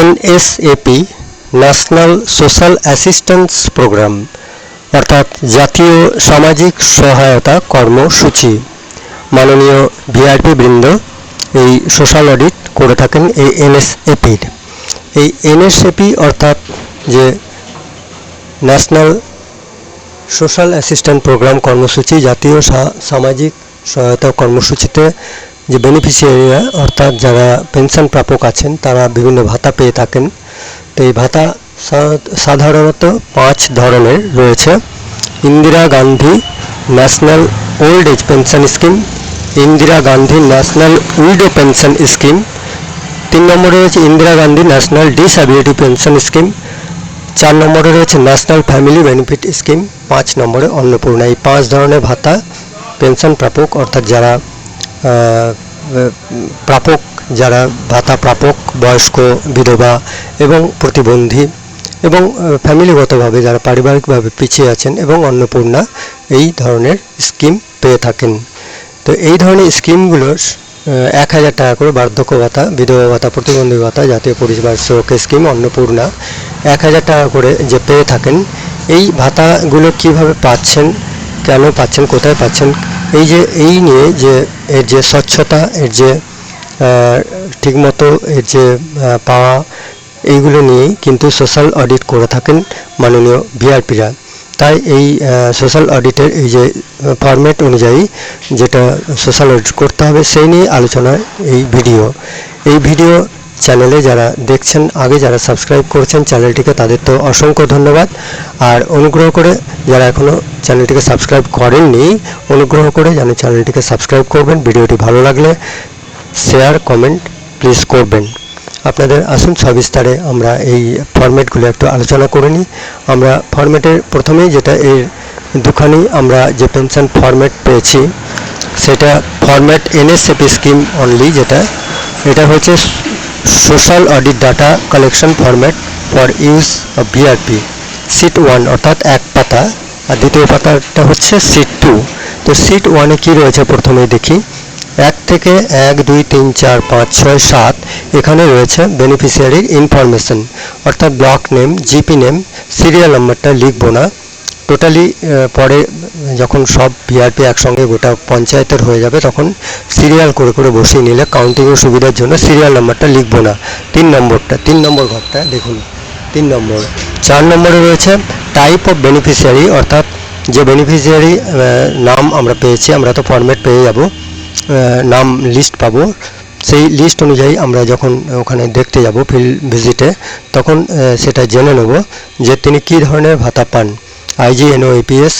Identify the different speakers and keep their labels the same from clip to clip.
Speaker 1: NSAP, national social assistance program, অর্থাৎ জাতীয় সামাজিক সহায়তা কর্মসূচি। মাননীয় ভিআরপি বৃন্দ, এই সোশ্যাল অডিট করে থাকেন এই এনএসএপির। এই এনএসএপি অর্থাৎ যে ন্যাশনাল সোশ্যাল অ্যাসিস্ট্যান্ট প্রোগ্রাম কর্মসূচি, জাতীয় সামাজিক সহায়তা কর্মসূচিতে যে বেনিফিশিয়ারিরা অর্থাৎ যারা পেনশন প্রাপক আছেন, তারা বিভিন্ন ভাতা পেয়ে থাকেন। তো এই ভাতা সাধারণত পাঁচ ধরনের রয়েছে। Indira Gandhi national old age pension scheme Indira Gandhi national widow pension scheme তিন নম্বরে রয়েছে Indira Gandhi national disability pension scheme চার নম্বরে রয়েছে ন্যাশনাল ফ্যামিলি বেনিফিট স্কিম পাঁচ নম্বরে অন্নপূর্ণা। এই পাঁচ ধরনের ভাতা পেনশন প্রাপক অর্থাৎ যারা প্রাপক যারা ভাতা প্রাপক, বয়স্ক, বিধবা এবং প্রতিবন্ধী এবং ফ্যামিলিগতভাবে যারা পারিবারিকভাবে পিছিয়ে আছেন এবং অন্নপূর্ণা এই ধরনের স্কিম পেয়ে থাকেন। তো এই ধরনের স্কিমগুলো এক হাজার টাকা করে বার্ধক্য ভাতা, বিধবা ভাতা, প্রতিবন্ধী ভাতা, জাতীয় পরিষেবা সুরক্ষা স্কিম, অন্নপূর্ণা এক হাজার টাকা করে যে পেয়ে থাকেন। এই ভাতাগুলো কীভাবে পাচ্ছেন, কেন পাচ্ছেন, কোথায় পাচ্ছেন এই যে, এই নিয়ে যে, এর যে স্বচ্ছতা, এর যে ঠিকমতো এর যে পাওয়া, এইগুলো নিয়েই কিন্তু সোশ্যাল অডিট করে থাকেন মাননীয় ভিআরপিরা তাই এই সোশ্যাল অডিটের এই যে, ফরম্যাট অনুযায়ী যেটা সোশ্যাল অডিট করতে হবে, সেই নিয়ে আলোচনার এই ভিডিও। এই ভিডিও চ্যানেলে যারা দেখছেন, আগে যারা সাবস্ক্রাইব করছেন চ্যানেলটিকে, তাদের তো অসংখ্য ধন্যবাদ। আর অনুগ্রহ করে যারা এখনও চ্যানেলটিকে সাবস্ক্রাইব করেননি, অনুগ্রহ করে যেন চ্যানেলটিকে সাবস্ক্রাইব করবেন। ভিডিওটি ভালো লাগলে শেয়ার কমেন্ট প্লিজ করবেন। আপনাদের আসুন, সবিস্তারে আমরা এই ফরম্যাটগুলো একটু আলোচনা করে নিই। আমরা ফরম্যাটের প্রথমেই যেটা, এর দুখানি আমরা যে পেনশন ফরম্যাট পেয়েছি, সেটা ফরম্যাট এনএসএপি স্কিম অনলি যেটা, এটা হচ্ছে social audit data collection format for use of BRP sheet one অর্থাৎ এক পাতা। আর দ্বিতীয় পাতাটা হচ্ছে সিট টু তো সিট ওয়ানে কি রয়েছে প্রথমে দেখি? এক থেকে এক, দুই, তিন, চার, পাঁচ, ছয়, সাত এখানে রয়েছে বেনিফিশিয়ারির ইনফরমেশন অর্থাৎ block name GP name serial নাম্বারটা লিখব না। টোটালি পরে যখন সব ভিআরপি একসঙ্গে গোটা পঞ্চায়েতের হয়ে যাবে, তখন সিরিয়াল করে করে বসিয়ে নিলে কাউন্টিংয়ের সুবিধার জন্য সিরিয়াল নাম্বারটা লিখব না। তিন নম্বরটা, তিন নম্বর ঘরটা দেখুন, তিন নম্বর। চার নম্বরে রয়েছে টাইপ অফ বেনিফিশিয়ারি অর্থাৎ যে বেনিফিশিয়ারি নাম আমরা পেয়েছি, আমরা তো ফরম্যাট পেয়ে যাব নাম লিস্ট পাবো, সেই লিস্ট অনুযায়ী আমরা যখন ওখানে দেখতে যাব ফিল্ড ভিজিটে তখন সেটা জেনে নেব যে তিনি কী ধরনের ভাতা পান। আইজিএনও এপিএস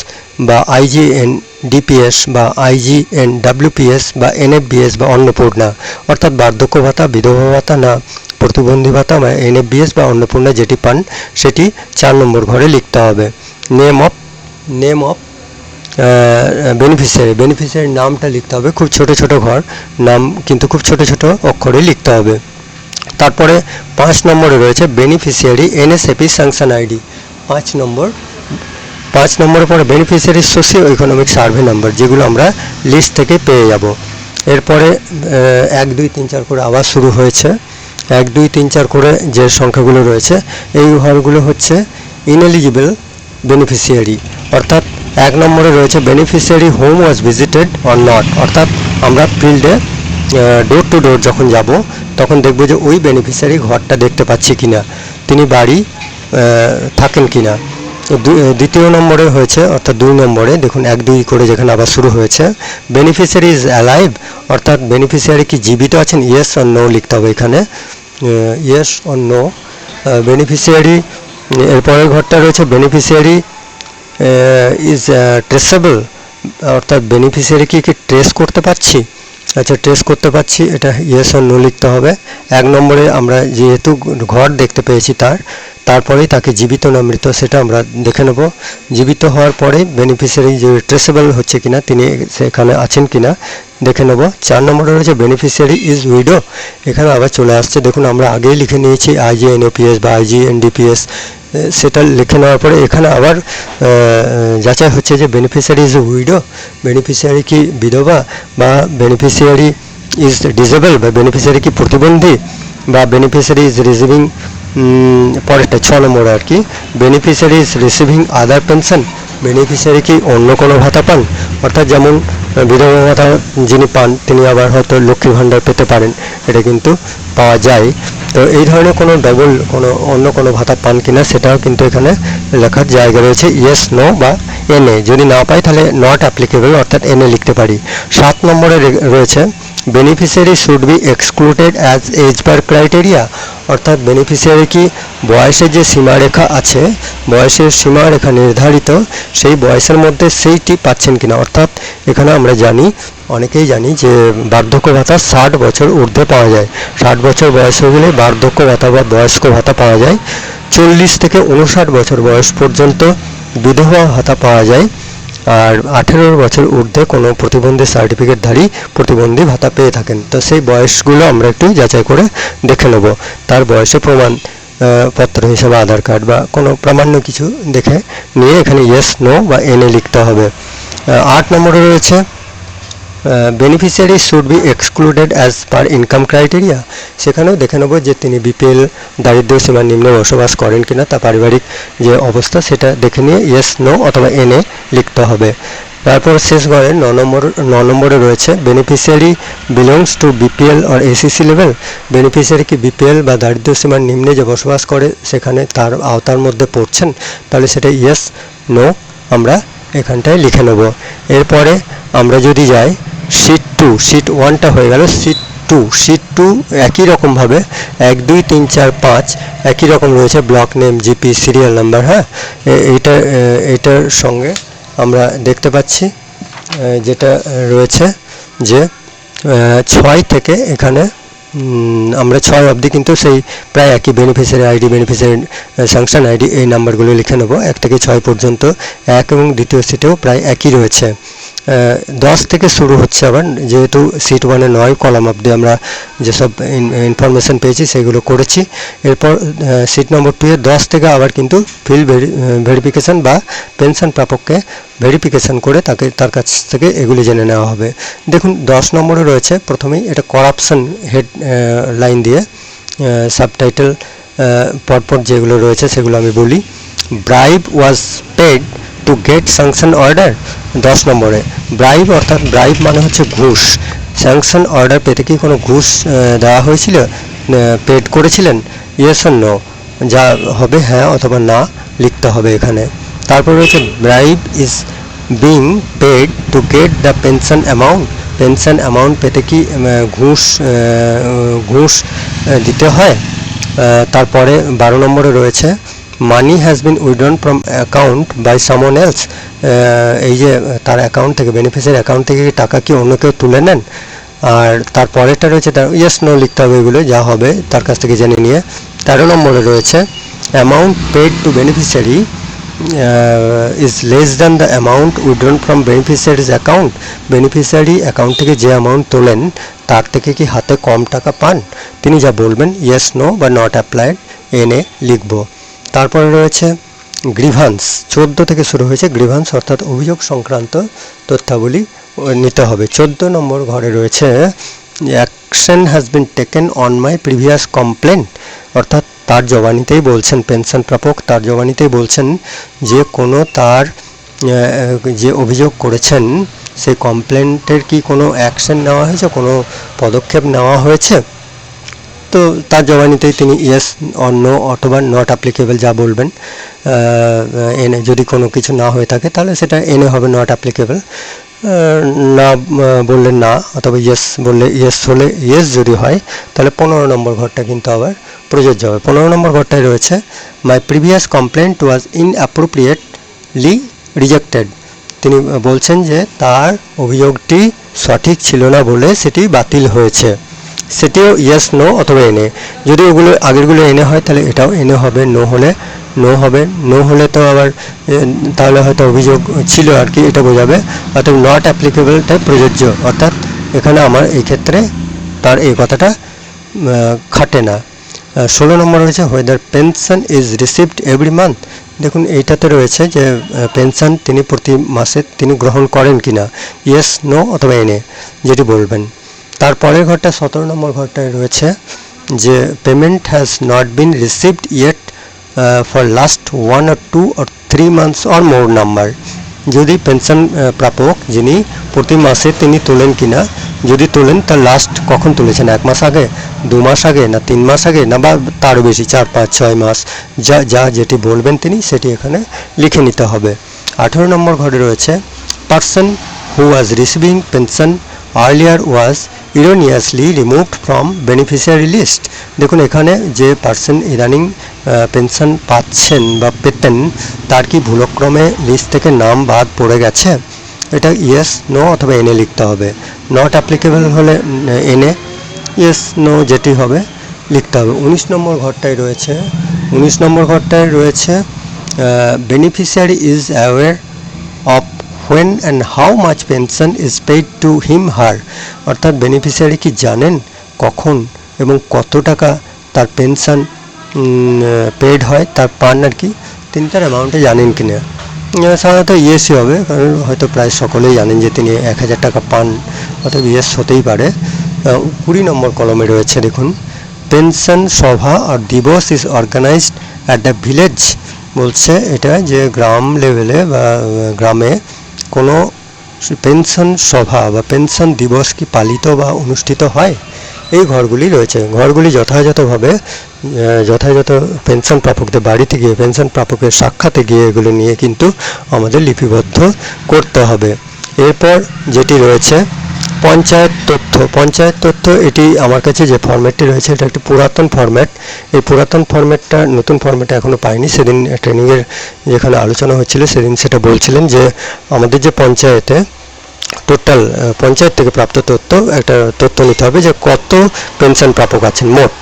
Speaker 1: বা আইজিএন ডিপিএস বা আইজিএন ডাব্লিউপিএস বা এনএফবিএস বা অন্নপূর্ণা অর্থাৎ বার্ধক্য ভাতা, বিধবা ভাতা না প্রতিবন্ধী ভাতা বা এনএফবিএস বা অন্নপূর্ণা যেটি পান, সেটি চার নম্বর ঘরে লিখতে হবে। Name of name of beneficiary বেনিফিশিয়ারির নামটা লিখতে হবে খুব ছোট ছোট ঘর। নাম কিন্তু খুব ছোট ছোট অক্ষরে লিখতে হবে। তারপরে পাঁচ নম্বরে রয়েছে বেনিফিশিয়ারি এনএসএপি স্যাংশন আইডি পাঁচ নম্বর পাঁচ নম্বরের পরে beneficiary socio economic survey number যেগুলো আমরা লিস্ট থেকে পেয়ে যাব। এরপরে এক, দুই, তিন, চার করে আবার শুরু হয়েছে। এক, দুই, তিন, চার করে যে সংখ্যাগুলো রয়েছে, এই ঘরগুলো হচ্ছে ইনএলিজিবল বেনিফিশিয়ারি অর্থাৎ এক নম্বরে রয়েছে beneficiary home was visited or not অর্থাৎ আমরা ফিল্ডে ডোর টু ডোর যখন যাব, তখন দেখব যে ওই বেনিফিশিয়ারি ঘরটা দেখতে পাচ্ছি কিনা, তিনি বাড়ি থাকেন কিনা। দ্বিতীয় নম্বরে হয়েছে, অর্থাৎ দুই নম্বরে। দেখুন, এক, দুই করে যেখানে আবার শুরু হয়েছে। বেনিফিশিয়ারি ইজ অ্যালাইভ অর্থাৎ বেনিফিশিয়ারি কি জীবিত আছেন? ইয়েস অর নো লিখতে হবে এখানে। ইয়েস অর নো বেনিফিশিয়ারি এরপরের ঘরটা রয়েছে বেনিফিশিয়ারি ইজ ট্রেসেবল অর্থাৎ বেনিফিশিয়ারি কি ট্রেস করতে পারছি? আচ্ছা ট্রেস করতে পারছি, এটা ইয়েস আর নো লিখতে হবে। এক নম্বরে আমরা যেহেতু ঘর দেখতে পেয়েছি তার, তারপরেই তাকে জীবিত না মৃত সেটা আমরা দেখে নেব। জীবিত হওয়ার পরে বেনিফিশিয়ারি যে ট্রেসেবল হচ্ছে কিনা, তিনি সেখানে আছেন কিনা, দেখে নেব। চার নম্বরে রয়েছে বেনিফিশিয়ারি ইজ উইডো এখানে আবার চলে আসছে। দেখুন, আমরা আগেই লিখে নিয়েছি আইজিএনওপিএস বা আইজিএনডিপিএস সেটা লিখে নেওয়ার পরে এখানে আবার যাচাই হচ্ছে যে বেনিফিশিয়ারি ইজ উইডো বেনিফিশিয়ারি কি বিধবা বা বেনিফিশিয়ারি ইজ ডিজেবল বা বেনিফিশিয়ারি কি প্রতিবন্ধী বা বেনিফিশিয়ারি ইজ রিসিভিং পরেরটা, ছ নম্বর আর কি। Beneficiary is receiving other pension beneficiary কি অন্য কোনো ভাতা পান? অর্থাৎ যেমন বিধবা ভাতা যিনি পান, তিনি আবার হয়তো লক্ষ্মী ভাণ্ডার পেতে পারেন। এটা কিন্তু পাওয়া যায়। তো এই ধরনের কোনো ডবল কোনো অন্য কোনো ভাতা পান কিনা, সেটাও কিন্তু এখানে লেখার জায়গা রয়েছে। ইয়েস নো বা এনএ যদি না পাই, তাহলে নট অ্যাপ্লিকেবল অর্থাৎ এনএ লিখতে পারি। সাত নম্বরে রয়েছে beneficiary should be excluded as age per criteria অর্থাৎ বেনিফিশিয়ারি কি? বয়সের যে সীমারেখা আছে, বয়সের সীমারেখা নির্ধারিত, সেই বয়সের মধ্যে সেইটি পাচ্ছেন কিনা? অর্থাৎ এখানে আমরা জানি, অনেকেই জানি যে বার্ধক্য ভাতা ষাট বছর ঊর্ধ্বে পাওয়া যায়। ষাট বছর বয়স হয়ে গেলে বার্ধক্য ভাতা বা বয়স্ক ভাতা পাওয়া যায়। চল্লিশ থেকে উনষাট বছর বয়স পর্যন্ত বিধবা ভাতা পাওয়া যায়। আর আঠেরো বছর ঊর্ধ্বে কোনো প্রতিবন্ধী সার্টিফিকেটধারী প্রতিবন্ধী ভাতা পেয়ে থাকেন। তো সেই বয়সগুলো আমরা একটু যাচাই করে দেখে নেব। তার বয়সে প্রমাণ পত্র হিসেবে আধার কার্ড বা কোনো প্রামাণ্য কিছু দেখে নিয়ে এখানে ইয়েস নো বা এনে লিখতে হবে। আট নম্বরে রয়েছে beneficiary should be excluded as per income criteria সেখানেও দেখে নেব যে তিনি বিপিএল দারিদ্র সীমার নিম্নে বসবাস করেন কিনা তার পারিবারিক যে অবস্থা সেটা দেখে নিয়ে ইয়েস নো অথবা এনে লিখতে হবে। তারপর শেষ ঘরে ন নম্বর, ন নম্বরে রয়েছে বেনিফিশিয়ারি বিলংস টু বিপিএল আর এসিসি লেভেল বেনিফিশিয়ারি কি বিপিএল বা দারিদ্র সীমার নিম্নে যে বসবাস করে, সেখানে তার আওতার মধ্যে পড়ছেন, তাহলে সেটা ইয়েস নো আমরা এখানটায় লিখে নেব। এরপরে আমরা যদি যাই শিট টু শিট ওয়ানটা হয়ে গেল শিট টু শিট টু একই রকমভাবে এক দুই তিন চার পাঁচ একই রকম রয়েছে block name GP serial number হ্যাঁ? এ- এইটা এ, এইটার সঙ্গে আমরা দেখতে পাচ্ছি যেটা রয়েছে যে ছয় থেকে এখানে আমরা ছয় অবধি কিন্তু সেই প্রায় একই beneficiary ID beneficiary sanction ID এই নাম্বারগুলো লিখে নেব। এক থেকে ছয় পর্যন্ত এক এবং দ্বিতীয় সিটেও প্রায় একই রয়েছে। দশ থেকে শুরু হচ্ছে আবার, যেহেতু সিট ওয়ানে নয় কলাম অবধি আমরা যেসব ইনফরমেশন পেয়েছি সেগুলো করেছি। এরপর সিট নম্বর টু এ দশ থেকে আবার কিন্তু ফিল ভেরিফিকেশান বা পেনশন প্রাপককে ভেরিফিকেশান করে তাকে, তার কাছ থেকে এগুলি জেনে নেওয়া হবে। দেখুন, দশ নম্বরে রয়েছে, প্রথমেই এটা করাপশন হেড লাইন দিয়ে সাবটাইটেল পরপর যেগুলো রয়েছে সেগুলো আমি বলি। Bribe was paid to get sanction order দশ নম্বরে। ব্রাইব অর্থাৎ ব্রাইব মানে হচ্ছে ঘুষ। স্যাংশন অর্ডার পেতে কি কোনো ঘুষ দেওয়া হয়েছিল? পেড করেছিলেন? ইয়েস নো যা হবে হ্যাঁ অথবা না, লিখতে হবে এখানে। তারপর রয়েছে bribe is being paid to get the pension amount pension amount পেতে কি ঘুষ ঘুষ দিতে হয়? তারপরে বারো নম্বরে রয়েছে money has been withdrawn from account by someone else এই যে তার অ্যাকাউন্ট থেকে বেনিফিসিয়ারি অ্যাকাউন্ট থেকে টাকা কি অন্য কেউ তুলে নেন? আর তার পরেরটা রয়েছে, তার ইয়েস নো লিখতে হবে এগুলো, যা হবে তার কাছ থেকে জেনে নিয়ে। তেরো নম্বরে রয়েছে amount paid to beneficiary is less than the amount withdrawn from beneficiary's account beneficiary account থেকে যে অ্যামাউন্ট তোলেন, তার থেকে কি হাতে কম টাকা পান? তিনি যা বলবেন ইয়েস নো বা নট অ্যাপ্লাইড এনে লিখব। তারপরে রয়েছে গ্রিভান্স। চোদ্দ থেকে শুরু হয়েছে গ্রিভান্স, অর্থাৎ অভিযোগ সংক্রান্ত তথ্যাবলী নিতে হবে। চোদ্দ নম্বর ঘরে রয়েছে action has been taken on my previous complain অর্থাৎ তার জবানিতেই বলছেন পেনশন প্রাপক তার জবানিতেই বলছেন যে কোনো তার যে অভিযোগ করেছেন, সেই কমপ্লেন্টের কি কোনো অ্যাকশন নেওয়া হয়েছে? কোনো পদক্ষেপ নেওয়া হয়েছে? তো তার জবানিতেই তিনি ইয়েস অন নো অথবা নট অ্যাপ্লিকেবল যা বলবেন এনে যদি কোনো কিছু না হয়ে থাকে, তাহলে সেটা এনে হবে নট অ্যাপ্লিকেবল না বললে না, অথবা ইয়েস বললে ইয়েস হলে ইয়েস যদি হয়, তাহলে পনেরো নম্বর ঘরটা কিন্তু আবার প্রযোজ্য হবে। পনেরো নম্বর ঘরটায় রয়েছে my previous complaint was inappropriately rejected তিনি বলছেন যে, তার অভিযোগটি সঠিক ছিল না বলে সেটি বাতিল হয়েছে। সেটিও ইয়েস নো অথবা এনে। যদি ওগুলো আগেরগুলো এনে হয়, তাহলে এটাও এনে হবে নো হলে নো হবে। নো হলে তো আবার তাহলে হয়তো অভিযোগ ছিল আর কি, এটা বোঝাবে। অর্থাৎ নট অ্যাপ্লিকেবলটা প্রযোজ্য। অর্থাৎ এখানে আমার এই ক্ষেত্রে তার এই কথাটা খাটে না। ষোলো নম্বর রয়েছে whether pension is received every month দেখুন, এইটাতে রয়েছে যে পেনশন তিনি প্রতি মাসে তিনি গ্রহণ করেন কিনা। ইয়েস নো অথবা এনে, যেটি বলবেন। তারপরের ঘরটা সতেরো নম্বর ঘরটায় রয়েছে, যে payment has not been received yet for last one or two or three months or more number যদি পেনশন প্রাপক যিনি প্রতি মাসে তিনি তোলেন কিনা, যদি তোলেন তার লাস্ট কখন তুলেছেন? এক মাস আগে, দু মাস আগে, না তিন মাস আগে, না বা তারও বেশি, চার, পাঁচ, ছয় মাস। যা যা যেটি বলবেন তিনি সেটি এখানে লিখে নিতে হবে। আঠেরো নম্বর ঘরে রয়েছে person who was receiving pension earlier was erroneously removed from beneficiary list দেখুন, এখানে যে পার্সন ইদানিং পেনশন পাচ্ছেন বা পেতেন, তার কি ভুলক্রমে লিস্ট থেকে নাম বাদ পড়ে গেছে? এটা ইয়েস নো অথবা এনে লিখতে হবে। নট অ্যাপ্লিকেবল হলে এনে ইয়েস নো যেটি হবে, লিখতে হবে। উনিশ নম্বর ঘরটায় রয়েছে, উনিশ নম্বর ঘরটায় রয়েছে beneficiary is aware of when and how much pension is paid to him her অর্থাৎ বেনিফিশিয়ারি কি জানেন কখন এবং কত টাকা তার পেনশন পেড হয়, তার পান আর কি? তিনি তার অ্যামাউন্টে জানেন কি না? সাধারণত ইয়েসই হবে, কারণ হয়তো প্রায় সকলেই জানেন যে তিনি এক হাজার টাকা পান, অর্থাৎ ইয়েস হতেই পারে। কুড়ি নম্বর কলমে রয়েছে, দেখুন পেনশন সভা আর দিবস is organised at the village বলছে এটা যে গ্রাম লেভেলে বা গ্রামে কোনো পেনশন সভা বা পেনশন দিবস কি পালিত বা অনুষ্ঠিত হয়? এই ঘরগুলি রয়েছে। ঘরগুলি যথাযথভাবে যথাযথ পেনশন প্রাপকদের বাড়িতে গিয়ে, পেনশন প্রাপকের সাক্ষাতে গিয়ে এগুলো নিয়ে কিন্তু আমাদের লিপিবদ্ধ করতে হবে। এরপর যেটি রয়েছে পঞ্চায়েত তথ্য। পঞ্চায়েত তথ্য, এটি আমার কাছে যে ফর্ম্যাটটি রয়েছে, এটা একটি পুরাতন ফর্ম্যাট এই পুরাতন ফর্ম্যাটটা নতুন ফর্ম্যাট এখনও পাইনি। সেদিন ট্রেনিংয়ের যেখানে আলোচনা হচ্ছিল, সেদিন সেটা বলছিলেন যে আমাদের যে পঞ্চায়েতে টোটাল পঞ্চায়েত থেকে প্রাপ্ত তথ্য, একটা তথ্য নিতে হবে যে কত পেনশন প্রাপক আছেন। মোট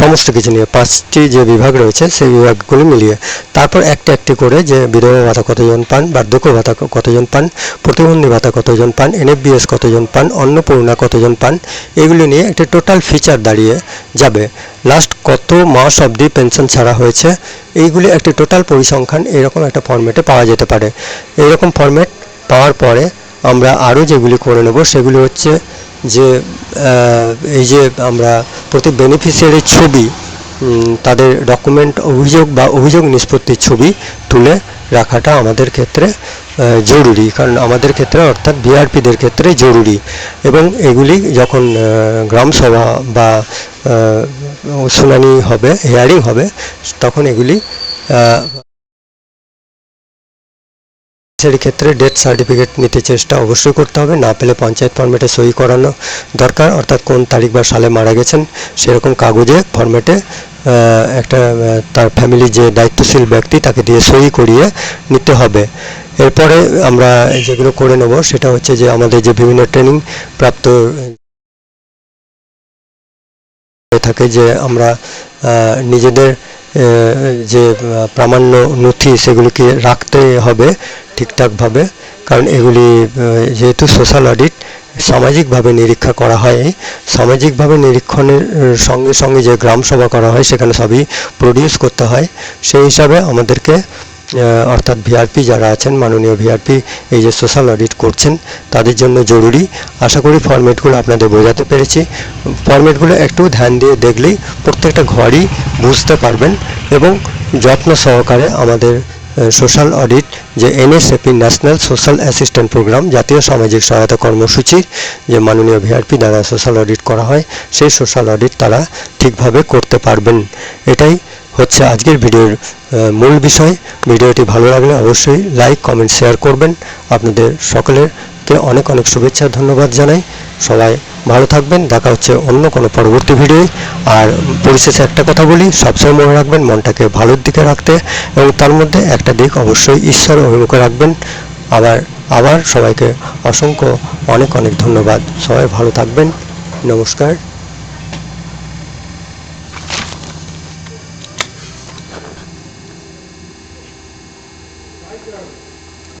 Speaker 1: সমস্ত কিছু নিয়ে পাঁচটি যে বিভাগ রয়েছে, সেই বিভাগগুলি মিলিয়ে। তারপর একটা একটি করে যে বিধবা ভাতা কতজন পান, বার্ধক্য ভাতা কতজন পান, প্রতিবন্ধী ভাতা কতজন পান এনএফবিএস কতজন পান, অন্নপূর্ণা কতজন পান, এগুলি নিয়ে একটা টোটাল ফিচার দাঁড়িয়ে যাবে। লাস্ট কত মাস অবধি পেনশন ছাড়া হয়েছে, এইগুলি একটি টোটাল পরিসংখ্যান এরকম একটা ফর্মেটে পাওয়া যেতে পারে। এইরকম ফর্মেট পাওয়ার পরে আমরা আরও যেগুলি করে নেব সেগুলি হচ্ছে যে এই যে আমরা প্রতি বেনিফিশিয়ারির ছবি তাদের ডকুমেন্ট অভিযোগ বা অভিযোগ নিষ্পত্তির ছবি তুলে রাখাটা আমাদের ক্ষেত্রে জরুরি। কারণ আমাদের ক্ষেত্রে অর্থাৎ বিআরপিদের ক্ষেত্রে জরুরি। এবং এগুলি যখন গ্রাম সভা বা শুনানি হবে হিয়ারিং হবে, তখন এগুলি সেই ক্ষেত্রে ডেথ সার্টিফিকেট নিতে চেষ্টা অবশ্যই করতে হবে। না পেলে পঞ্চায়েত ফর্মেটে সই করানো দরকার। অর্থাৎ কোন তারিখ বা সালে মারা গেছেন সেরকম কাগজে ফর্মেটে একটা তার ফ্যামিলির যে দায়িত্বশীল ব্যক্তি তাকে দিয়ে সই করিয়ে নিতে হবে। এরপরে আমরা যেগুলো করে নেব সেটা হচ্ছে যে আমাদের যে বিভিন্ন ট্রেনিং প্রাপ্ত থাকে যে আমরা নিজেদের যে প্রামাণ্য নথি সেগুলিকে রাখতে হবে। ঠিকঠাকভাবে, কারণ এগুলি যেহেতু সোশ্যাল অডিট, সামাজিকভাবে নিরীক্ষা করা হয় সামাজিকভাবে নিরীক্ষণের সঙ্গে সঙ্গে যে গ্রাম সভা করা হয়, সেখানে সবই প্রডিউস করতে হয়। সেই হিসাবে আমাদেরকে অর্থাৎ ভিআরপি যারা আছেন, মাননীয় ভিআরপি এই যে সোশ্যাল অডিট করছেন, তাদের জন্য জরুরি। আশা করি ফরম্যাটগুলো আপনাদের বোঝাতে পেরেছি। ফরম্যাটগুলো একটু ধ্যান দিয়ে দেখলেই প্রত্যেকটা ঘরই বুঝতে পারবেন এবং যত্ন সহকারে আমাদের সোশ্যাল অডিট, যে NSAP, national social assistant programme, জাতীয় সামাজিক সহায়তা কর্মসূচি, যে মাননীয় ভিআরপি দ্বারা সোশ্যাল অডিট করা হয়, সেই সোশ্যাল অডিট তারা ঠিকভাবে করতে পারবেন। এটাই হচ্ছে আজকের ভিডিওর মূল বিষয়। ভিডিওটি ভালো লাগলে অবশ্যই লাইক, কমেন্ট, শেয়ার করবেন। আপনাদের সকলেরকে অনেক অনেক শুভেচ্ছা ধন্যবাদ জানাই। সবাই ভালো থাকবেন, দেখা হচ্ছে অন্য কোনো পরবর্তী ভিডিও আর পরিশেষে একটা কথা বলি, সবসময় মনে রাখবেন, মনটাকে ভালোর দিকে রাখতে এবং তার মধ্যে একটা দিক অবশ্যই ঈশ্বর অভিমুখে রাখবেন। আবার আবার সবাইকে অসংখ্য অনেক অনেক ধন্যবাদ। সবাই ভালো থাকবেন। নমস্কার।